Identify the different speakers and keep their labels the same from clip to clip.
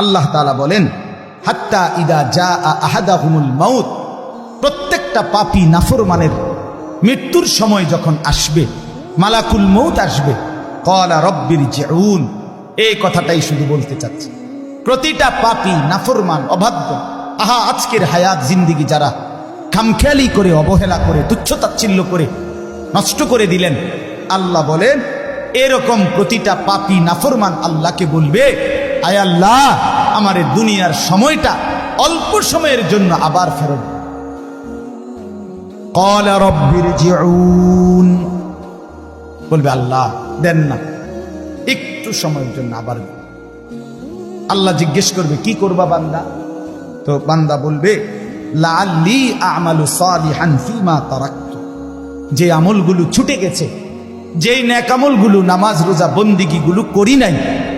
Speaker 1: আল্লাহ তালা বলেন, হাত্তা ইদা যা আহাদা হুমুল মাউত। প্রত্যেকটা পাপি নাফরমানের মৃত্যুর সময় যখন আসবে, মালাকুল মৌত আসবে। কলা রব্বির জেউন এই কথাটাই শুধু বলতে চাচ্ছি। প্রতিটা পাপি নাফরমান, অবাধ্য। আহা, আজকের হায়াত, জিন্দিগি যারা খামখেয়ালি করে, অবহেলা করে তুচ্ছতাচ্ছিল্য করে নষ্ট করে দিলেন, আল্লাহ বলেন এরকম প্রতিটা পাপি নাফরমান আল্লাহকে বলবে, আয় আল্লাহ, আমার দুনিয়ার সময়টা অল্প সময়ের জন্য আবার ফেরত কল বলবে, আল্লাহ, দেন না, একটু সময়ের জন্য আবার আল্লাহ জিজ্ঞেস করবে, কি করবা বান্দা? তো বান্দা বলবে আমালু যে আমলগুলো ছুটে গেছে যেই ন্যাকামলগুলো, নামাজ, রোজা, বন্দিগিগুলো করি নাই,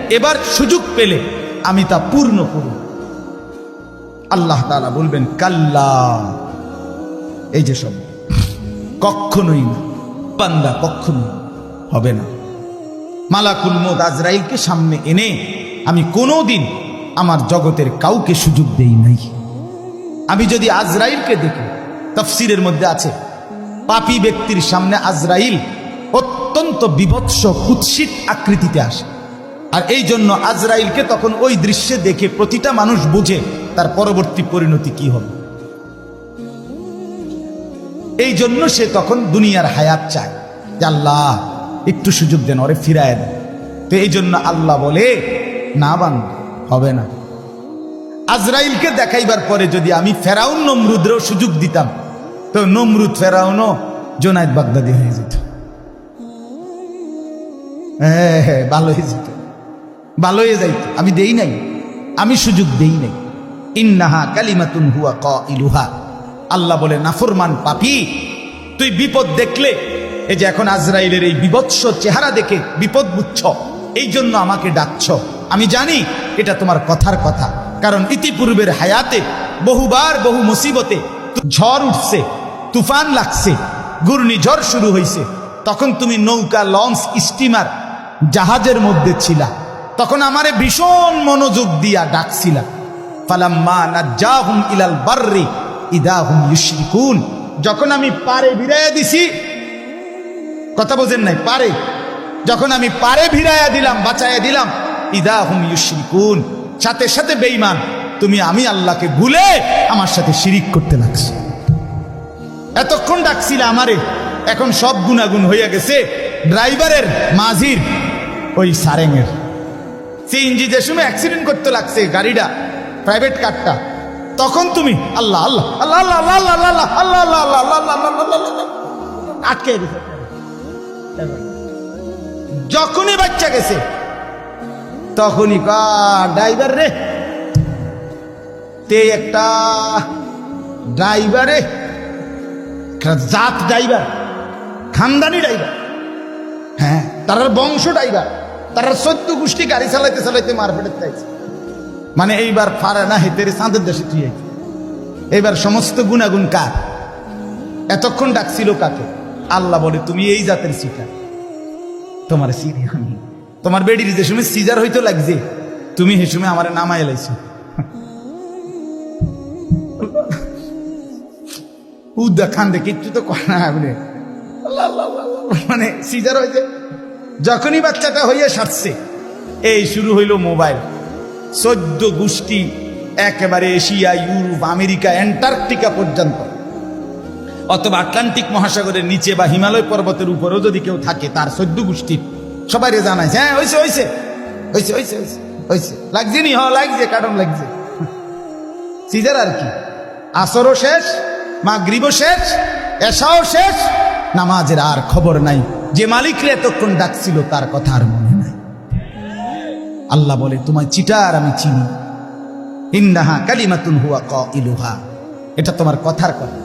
Speaker 1: এবার সুযোগ পেলে আমি তা পূর্ণ করব। আল্লাহ তালা বলবেন, কাল্লা। এই যে সব, কখনোই না, বান্দা কখনোই হবে না। মালাকুল মোদ আজরাইলকে সামনে এনে আমি কোনোদিন আমার জগতের কাউকে সুযোগ দেই নাই। আমি যদি আজরাইলকে দেখি তফসিরের মধ্যে আছে, পাপী ব্যক্তির সামনে আজরাইল অত্যন্ত বিভৎস, কুৎসিত আকৃতিতে আসে। আর এই জন্য আজরাইলকে তখন ওই দৃশ্যে দেখে প্রতিটা মানুষ বুঝে তার পরবর্তী পরিণতি কি হবে। এই জন্য সে তখন দুনিয়ার হায়াত চায়। আল্লাহ, একটু সুযোগ দেন, ওরে ফিরায় দেন। তো এই জন্য আল্লাহ বলে, না বান, হবে না। আজরাইলকে দেখাইবার পরে যদি আমি ফেরাউন, নমরুদ্রেও সুযোগ দিতাম, তো নমরুদ, ফেরাউনও জোনায়দ বাগদাদি হয়ে যেত। হ্যাঁ হ্যাঁ ভালো হয়ে যেত। ভালো হয়ে যাইত। আমি দেই নাই। আমি সুযোগ দেই নাই। ইন্নাহা কালিমাতুন হুয়া ক ইলুহা আল্লাহ বলে, নাফরমান পাপি, তুই বিপদ দেখলে, এই যে এখন আজরাইলের এই বিভৎস চেহারা দেখে বিপদ বুঝছ, এই জন্য আমাকে ডাকছ। আমি জানি এটা তোমার কথার কথা, কারণ ইতিপূর্বের হায়াতে বহুবার বহু মুসিবতে ঝড় উঠছে, তুফান লাগছে, ঘূর্ণিঝড় শুরু হয়েছে তখন তুমি নৌকা, লঞ্চ, স্টিমার জাহাজের মধ্যে ছিলা। তখন আমারে ভীষণ মনোযোগ দিয়া ডাকছিলা। ফালাম্মা নাজ্জাহুম ইলাল বাররি ইদাহুম ইউশরিকুন। যখন আমি পারে ভিড়াইয়া দিছি, কথা বোঝেন নাই, পারে। যখন আমি পারে ভিড়াইয়া দিলাম, বাঁচাইয়া দিলাম ইদাহুম ইউশরিকুন। সাথে সাথে বেঈমান, তুমি আমি আল্লাহকে ভুলে আমার সাথে শিরিক করতে লাগছে। এতক্ষণ ডাকছিল আমারে, এখন সব গুণাগুণ হইয়া গেছে। ড্রাইভারের মাঝির ওই সারেঙের সিএনজি যে সময় অ্যাক্সিডেন্ট করতে লাগছে গাড়িটা প্রাইভেট কারটা তখন তুমি আল্লাহ আল্লাহ আল্লাহ আল্লাহ আল্লাহ আল্লাহ আল্লাহ আল্লাহ আল্লাহ আল্লাহ আল্লাহ আল্লাহ আল্লাহ আল্লাহ আল্লাহ আটকে দিছে যখনই বাচ্চা গেছে তখনই কা ড্রাইভার রে তে একটা ড্রাইভারে জাত ড্রাইভার খানদানি ড্রাইভার হ্যাঁ তার বংশ ড্রাইভার তারা সত্য গোষ্ঠী গাড়ি চালাইতে চালাইতে মারপেটের চাইছে মানে এইবার ফারে না হেতের চাঁদের দেশে তুই এইবার সমস্ত গুণাগুণ কার? এতক্ষণ ডাকছিল কাকে? আল্লাহ বলে, তুমি এই জাতের শিকার। তোমার সিরি আমি। তোমার বেডির যে সময় সিজার হইতো লাগছে, তুমি সে সময় আমার নামাই এলাইছো উদ্দা খান দে কিচ্ছু তো করে না আল্লাহ। মানে সিজার হইতে যখনই বাচ্চাটা হইয়া সারছে এই শুরু হইল মোবাইল। চোদ্দ গোষ্ঠী একেবারে এশিয়া, ইউরোপ, আমেরিকা, অ্যান্টার্কটিকা পর্যন্ত। অথবা আটলান্টিক মহাসাগরের নিচে বা হিমালয় পর্বতের উপরেও যদি কেউ থাকে, তার চোদ্দ গোষ্ঠী। সবাই জানাইছে হ্যাঁ হয়েছে হয়েছে হয়েছে হয়েছে হয়েছে লাগছে নি? হ লাগছে, কারণ লাগছে। সিজার আর কি? আসরও শেষ মা গ্রীব শেষ এসাও শেষ, নামাজের আর খবর নাই। যে মালিকরে এতক্ষণ ডাকছিল, তার কথা আর মনে নাই। আল্লাহ বলে, তোমায় চিটার আমি চিনি। ইন্নাহা কালিমাতুন হুয়া ক ইলুহা এটা তোমার কথার কথা,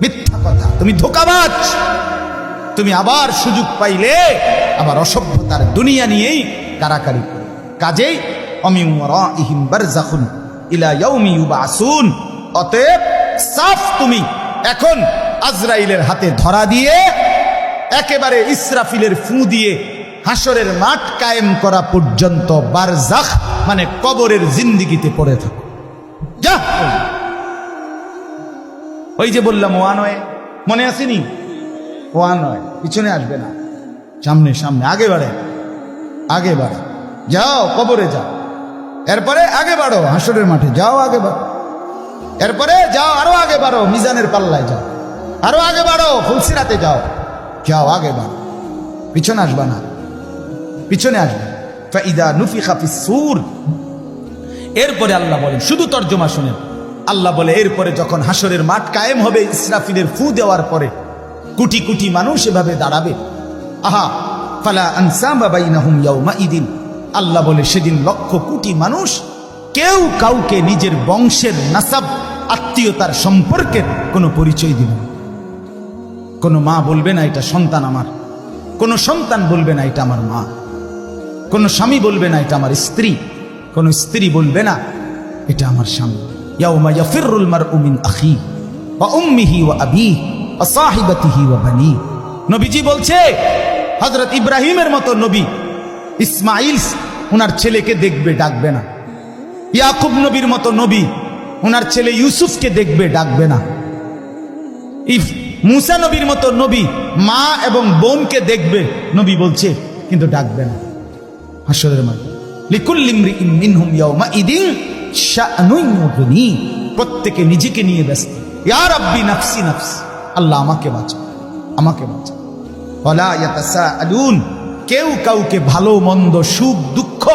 Speaker 1: মিথ্যা কথা। তুমি ধোকাবাজ। তুমি আবার সুযোগ পাইলে আবার অসভ্যতার দুনিয়া নিয়েই কারাকারি করে। কাজেই অমিম ইহিম বারজাখুন ইলা ইয়াউমি ইউবাসুন। অতএব সাফ তুমি এখন আজরাইলের হাতে ধরা দিয়ে একেবারে ইসরাফিলের ফু দিয়ে হাসরের মাঠ কায়েম করা পর্যন্ত বারজাখ মানে কবরের জিন্দিগিতে পড়ে থাকো। যা! ওই যে বললাম ওয়া মনে আসেনি? ওয়া পিছনে আসবে না। সামনে সামনে, আগে বাড়ে আগে বাড়ে যাও, কবরে যাও। এরপরে আগে বাড়ো হাসরের মাঠে। যাও, আগে বাড়ো। এরপরে যাও, আরও আগে বাড়ো, মিজানের পাল্লায় যাও। আরও আগে বাড়ো, ফুলসিরাতে যাও। যাও, আগে বাড়ো। পিছনে আসবা না। পিছনে আসবে। ফাইদা নুফি খাফি সুর। এরপরে আল্লাহ বলেন, শুধু তর্জমা শুনেন। আল্লাহ বলে, এরপরে যখন হাসরের মাঠ কায়েম হবে, ইসরাফিলের ফু দেওয়ার পরে কোটি কোটি মানুষ এভাবে দাঁড়াবে। আহা, ফালা ইদিন। আল্লাহ বলে, সেদিন লক্ষ কোটি মানুষ, কেউ কাউকে নিজের বংশের নাসাব, আত্মীয়তার সম্পর্কের কোনো পরিচয় দিল না। কোনো মা বলবে না, এটা সন্তান আমার। কোনো সন্তান বলবে না, এটা আমার মা। কোনো স্বামী বলবে না, এটা আমার স্ত্রী। কোনো স্ত্রী বলবে না, এটা আমার স্বামী। ইয়াউমা আখি ওয়া উম্মিহি ওয়া আবিহি ওয়া নবীজি বলছে ইব্রাহিমের মতো নবী ইসমাইল ওনার ছেলেকে দেখবে, ডাকবে না। মতো নবী ওনার ছেলে ইউসুফকে দেখবে, ডাকবে না। ইফ মুসা নবীর মতো নবী মা এবং বোনকে দেখবে, নবী বলছে, কিন্তু ডাকবে না। হাসরের মুগনি প্রত্যেকে নিজেকে নিয়ে ব্যস্ত। ইয়া রাব্বি নাফসি নাফস। আল্লাহ আমাকে বাঁচাও, আমাকে ইয়াতাসাআলুন। কেউ কাউকে ভালো, মন্দ, সুখ, দুঃখ,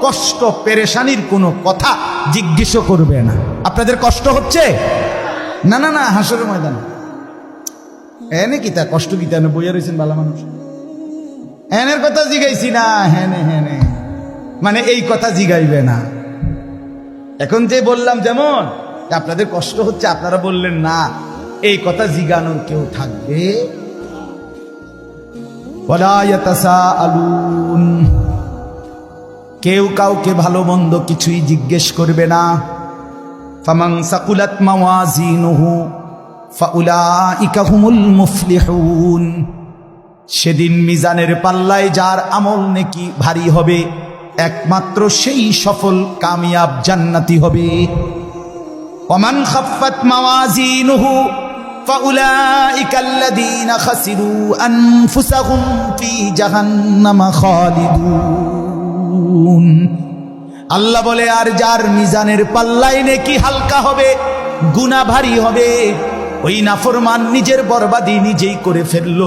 Speaker 1: কষ্ট, পেরেশানির কোনো কথা জিজ্ঞেস করবে না। আপনাদের কষ্ট হচ্ছে? না না না, হাসরের ময়দানে। এনে কিতা? কষ্ট কিতা? এনে বইয়া রয়েছেন ভালো মানুষ। এনের কথা জিগাইছি না হ্যানে হ্যানে মানে এই কথা জিগাইবে না। এখন যে বললাম যেমন আপনাদের কষ্ট হচ্ছে, আপনারা বললেন না, এই কথা জিগানোর কেউ থাকবে। কেউ কাউকে ভালো মন্দ কিছুই জিজ্ঞেস করবে না। ফামাং সাকুলাত মাওয়াজিনুহু। ফাউলাইকা হুমুল মুফলিহুন সেদিন মিজানের পাল্লায় যার আমল নেকি ভারী হবে একমাত্র সেই সফল কামিয়াব জান্নাতি হবে ওমান খাফাত মাওয়াজিনুহু فأولئك الذين خسروا أنفسهم في جهنم خالدون আল্লাহ বলে আর যার মিজানের পাল্লাই নেকি হালকা হবে গুণা ভারী হবে ওই নাফরমান নিজের বরবাদি নিজেই করে ফেলল।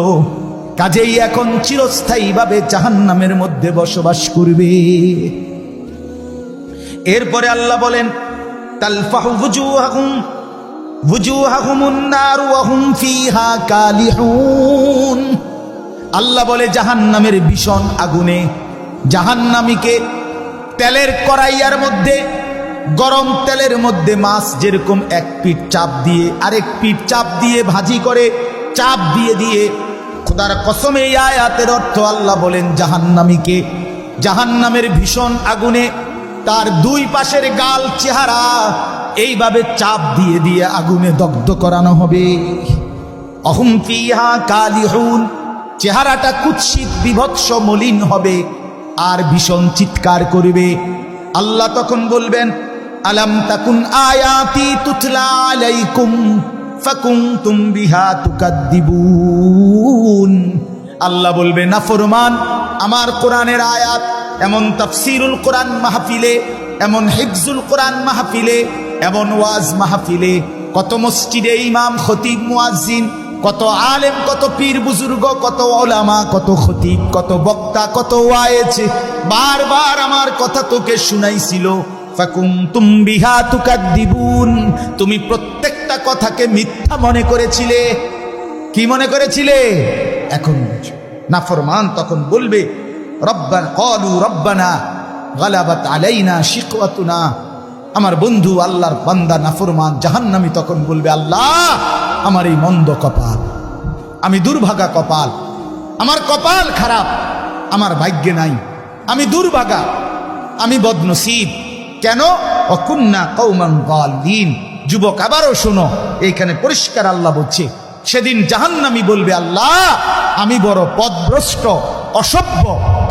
Speaker 1: কাজেই এখন চিরস্থায়ীভাবে জাহান্নামের মধ্যে বসবাস করবে। এরপরে আল্লাহ বলেন আল্লাহ বলে, জাহান্নামের ভীষণ আগুনে, জাহান্নামীকে তেলের কড়াইয়ার মধ্যে গরম তেলের মধ্যে মাছ যেরকম এক পিঠ চাপ দিয়ে, আরেক পিঠ চাপ দিয়ে ভাজি করে, চাপ দিয়ে দিয়ে, খোদার কসমে আয়াতের অর্থ আল্লাহ বলেন জাহান্নামীকে। জাহান্নামের ভীষণ আগুনে তার দুই পাশের গাল চেহারা এইভাবে চাপ দিয়ে দিয়ে আগুনে দগ্ধ করানো হবে। অহম ফিহা কালিহুন, চেহারাটা কুৎসিত, বিভৎস, মলিন হবে, আর ভীষণ চিৎকার করবে। আল্লাহ তখন বলবেন আলাম তাকুন আয়াতি তুতলা আলাইকুম ফাকুনতুম বিহা তুকাদ্দিবুন। আল্লাহ বলবে নাফরমান আমার কোরআনের আয়াত, এমন তাফসিরুল কোরআন মাহফিলে, এমন হিফজুল কোরআন মাহফিলে, এমন ওয়াজ মাহফিলে, কত মসজিদে ইমাম, খতিব, মুয়াজ্জিন, কত আলেম, কত পীর বুজুর্গ, কত ওলামা, কত খতিব, কত বক্তা, কত ওয়ায়েজ, বারবার আমার কথা তোকে শুনাইছিল। তুমি প্রত্যেকটা কথাকে মিথ্যা মনে করেছিলে। কি মনে করেছিলে? এখন নাফরমান তখন বলবে, রব্বান কলু রব্বানা গালাবাত আলাইনা শিকওয়াতুনা। আমার বন্ধু আল্লাহর বান্দা নাফরমান জাহান্নামি তখন বলবে, আল্লাহ, আমার এই মন্দ কপাল, আমি দুর্ভাগা কপাল, আমার কপাল খারাপ, আমার ভাগ্যে নাই, আমি দুর্ভাগা, আমি বদনসিব। কেন? অকুন্না কৌমান বালিন যুবক, আবারও শোনো, এইখানে পরিষ্কার আল্লাহ বলছে, সেদিন জাহান্নামি বলবে, আল্লাহ, আমি বড় পদভ্রষ্ট, অসভ্য,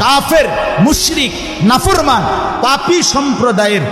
Speaker 1: কাফের, মুশরিক, নাফরমান, পাপি সম্প্রদায়ের